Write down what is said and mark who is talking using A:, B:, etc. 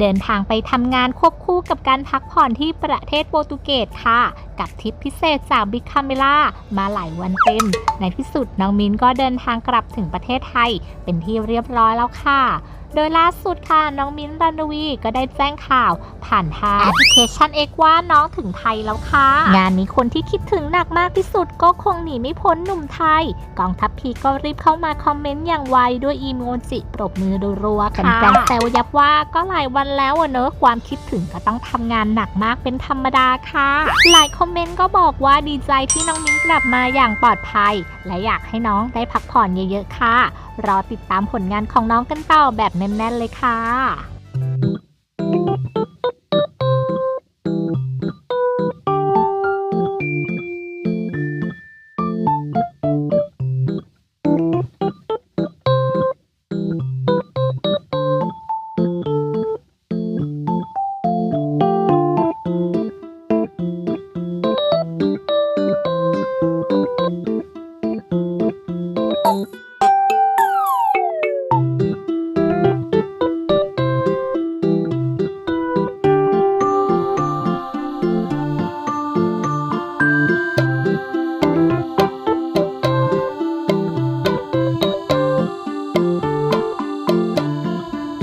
A: เดินทางไปทำงานควบคู่กับการพักผ่อนที่ประเทศโปรตุเกสค่ะ กับทริปพิเศษจากบิ๊กคาเมล่ามาหลายวันเต็ม ในที่สุดน้องมินก็เดินทางกลับถึงประเทศไทย เป็นที่เรียบร้อยแล้วค่ะโดยล่าสุดค่ะ น้องมิ้นท์รันวีก็ได้แจ้งข่าวผ่านทางแอปพลิเคชัน X ว่าน้องถึงไทยแล้วค่ะ งานนี้คนที่คิดถึงหนักมากที่สุดก็คงหนีไม่พ้นหนุ่มไทย กองทัพพีก็รีบเข้ามาคอมเมนต์อย่างไวด้วยอีโมจิปรบมือรัวๆค่ะแฟนแซวยับว่าก็หลายวันแล้วเนอะความคิดถึงก็ต้องทำงานหนักมากเป็นธรรมดาค่ะ หลายคอมเมนต์ก็บอกว่าดีใจที่น้องมิ้นกลับมาอย่างปลอดภัย และอยากให้น้องได้พักผ่อนเยอะๆค่ะ รอติดตามผลงานของน้องกันต่อแบบแน่นๆเลยค่ะ